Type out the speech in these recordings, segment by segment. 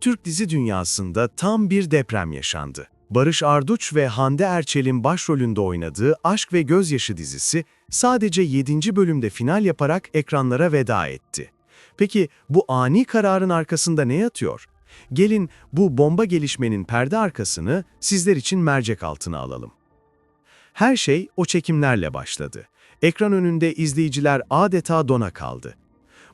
Türk dizi dünyasında tam bir deprem yaşandı. Barış Arduç ve Hande Erçel'in başrolünde oynadığı Aşk ve Gözyaşı dizisi sadece 7. bölümde final yaparak ekranlara veda etti. Peki bu ani kararın arkasında ne yatıyor? Gelin bu bomba gelişmenin perde arkasını sizler için mercek altına alalım. Her şey o çekimlerle başladı. Ekran önünde izleyiciler adeta dona kaldı.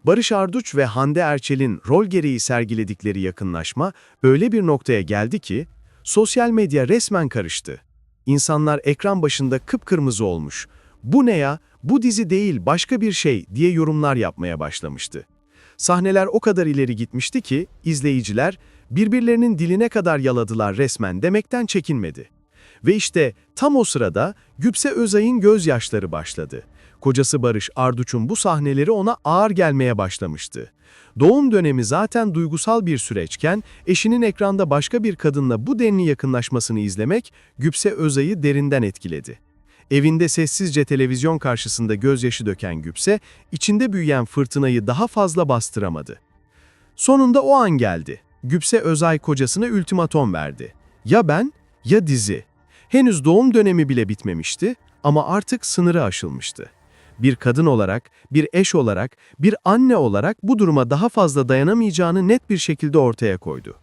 Barış Arduç ve Hande Erçel'in rol gereği sergiledikleri yakınlaşma öyle bir noktaya geldi ki, sosyal medya resmen karıştı. İnsanlar ekran başında kıpkırmızı olmuş. Bu ne ya, bu dizi değil başka bir şey diye yorumlar yapmaya başlamıştı. Sahneler o kadar ileri gitmişti ki, izleyiciler birbirlerinin diline kadar yaladılar resmen demekten çekinmedi. Ve işte tam o sırada Güpse Özay'ın gözyaşları başladı. Kocası Barış Arduç'un bu sahneleri ona ağır gelmeye başlamıştı. Doğum dönemi zaten duygusal bir süreçken eşinin ekranda başka bir kadınla bu denli yakınlaşmasını izlemek Güpse Özay'ı derinden etkiledi. Evinde sessizce televizyon karşısında gözyaşı döken Güpse, içinde büyüyen fırtınayı daha fazla bastıramadı. Sonunda o an geldi. Güpse Özay kocasına ultimatom verdi. Ya ben, ya dizi. Henüz doğum dönemi bile bitmemişti ama artık sınırı aşılmıştı. Bir kadın olarak, bir eş olarak, bir anne olarak bu duruma daha fazla dayanamayacağını net bir şekilde ortaya koydu.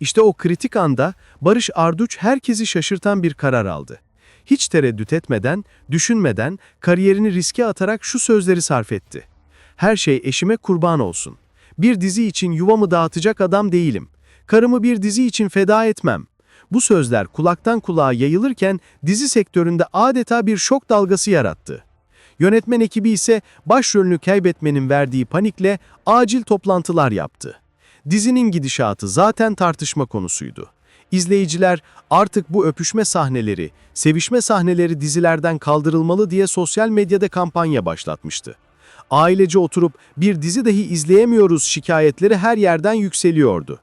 İşte o kritik anda Barış Arduç herkesi şaşırtan bir karar aldı. Hiç tereddüt etmeden, düşünmeden, kariyerini riske atarak şu sözleri sarf etti. Her şey eşime kurban olsun. Bir dizi için yuvamı dağıtacak adam değilim. Karımı bir dizi için feda etmem. Bu sözler kulaktan kulağa yayılırken dizi sektöründe adeta bir şok dalgası yarattı. Yönetmen ekibi ise başrolünü kaybetmenin verdiği panikle acil toplantılar yaptı. Dizinin gidişatı zaten tartışma konusuydu. İzleyiciler artık bu öpüşme sahneleri, sevişme sahneleri dizilerden kaldırılmalı diye sosyal medyada kampanya başlatmıştı. Ailece oturup bir dizi dahi izleyemiyoruz şikayetleri her yerden yükseliyordu.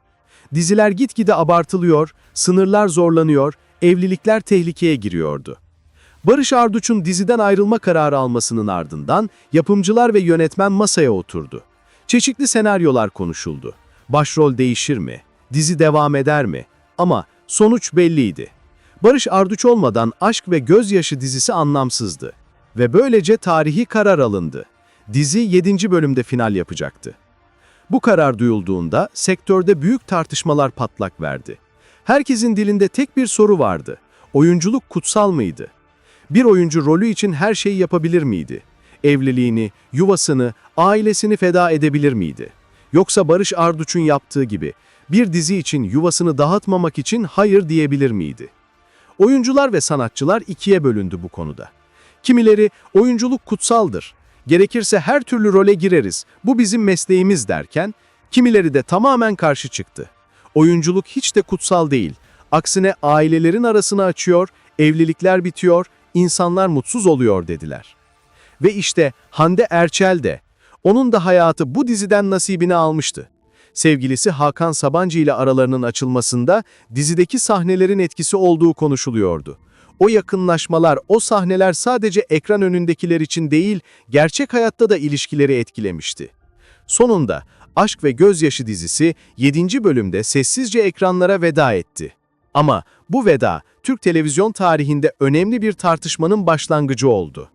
Diziler gitgide abartılıyor, sınırlar zorlanıyor, evlilikler tehlikeye giriyordu. Barış Arduç'un diziden ayrılma kararı almasının ardından yapımcılar ve yönetmen masaya oturdu. Çeşitli senaryolar konuşuldu. Başrol değişir mi? Dizi devam eder mi? Ama sonuç belliydi. Barış Arduç olmadan Aşk ve Gözyaşı dizisi anlamsızdı. Ve böylece tarihi karar alındı. Dizi 7. bölümde final yapacaktı. Bu karar duyulduğunda sektörde büyük tartışmalar patlak verdi. Herkesin dilinde tek bir soru vardı. Oyunculuk kutsal mıydı? Bir oyuncu rolü için her şeyi yapabilir miydi? Evliliğini, yuvasını, ailesini feda edebilir miydi? Yoksa Barış Arduç'un yaptığı gibi bir dizi için yuvasını dağıtmamak için hayır diyebilir miydi? Oyuncular ve sanatçılar ikiye bölündü bu konuda. Kimileri oyunculuk kutsaldır, gerekirse her türlü role gireriz, bu bizim mesleğimiz derken, kimileri de tamamen karşı çıktı. Oyunculuk hiç de kutsal değil, aksine ailelerin arasını açıyor, evlilikler bitiyor, insanlar mutsuz oluyor dediler. Ve işte Hande Erçel de, onun da hayatı bu diziden nasibini almıştı. Sevgilisi Hakan Sabancı ile aralarının açılmasında dizideki sahnelerin etkisi olduğu konuşuluyordu. O yakınlaşmalar, o sahneler sadece ekran önündekiler için değil, gerçek hayatta da ilişkileri etkilemişti. Sonunda Aşk ve Gözyaşı dizisi 7. bölümde sessizce ekranlara veda etti. Ama bu veda Türk televizyon tarihinde önemli bir tartışmanın başlangıcı oldu.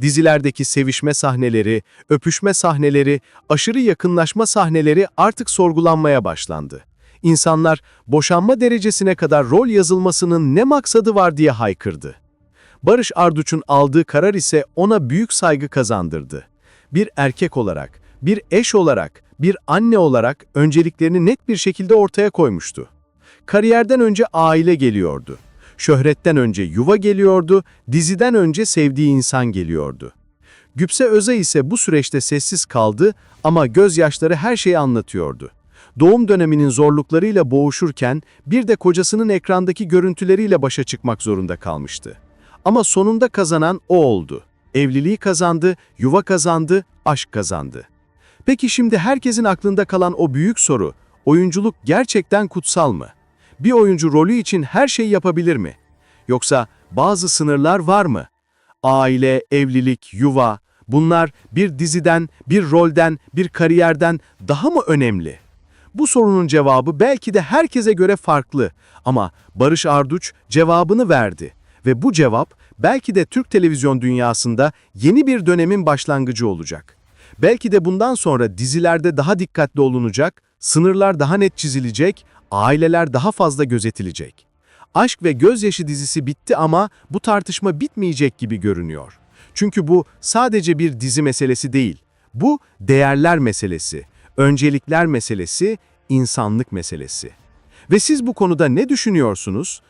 Dizilerdeki sevişme sahneleri, öpüşme sahneleri, aşırı yakınlaşma sahneleri artık sorgulanmaya başlandı. İnsanlar boşanma derecesine kadar rol yazılmasının ne maksadı var diye haykırdı. Barış Arduç'un aldığı karar ise ona büyük saygı kazandırdı. Bir erkek olarak, bir eş olarak, bir anne olarak önceliklerini net bir şekilde ortaya koymuştu. Kariyerden önce aile geliyordu. Şöhretten önce yuva geliyordu, diziden önce sevdiği insan geliyordu. Güpse Özay ise bu süreçte sessiz kaldı ama gözyaşları her şeyi anlatıyordu. Doğum döneminin zorluklarıyla boğuşurken bir de kocasının ekrandaki görüntüleriyle başa çıkmak zorunda kalmıştı. Ama sonunda kazanan o oldu. Evliliği kazandı, yuva kazandı, aşk kazandı. Peki şimdi herkesin aklında kalan o büyük soru, oyunculuk gerçekten kutsal mı? Bir oyuncu rolü için her şeyi yapabilir mi? Yoksa bazı sınırlar var mı? Aile, evlilik, yuva, bunlar bir diziden, bir rolden, bir kariyerden daha mı önemli? Bu sorunun cevabı belki de herkese göre farklı ama Barış Arduç cevabını verdi ve bu cevap belki de Türk televizyon dünyasında yeni bir dönemin başlangıcı olacak. Belki de bundan sonra dizilerde daha dikkatli olunacak, sınırlar daha net çizilecek, aileler daha fazla gözetilecek. Aşk ve Gözyaşı dizisi bitti ama bu tartışma bitmeyecek gibi görünüyor. Çünkü bu sadece bir dizi meselesi değil. Bu değerler meselesi, öncelikler meselesi, insanlık meselesi. Ve siz bu konuda ne düşünüyorsunuz?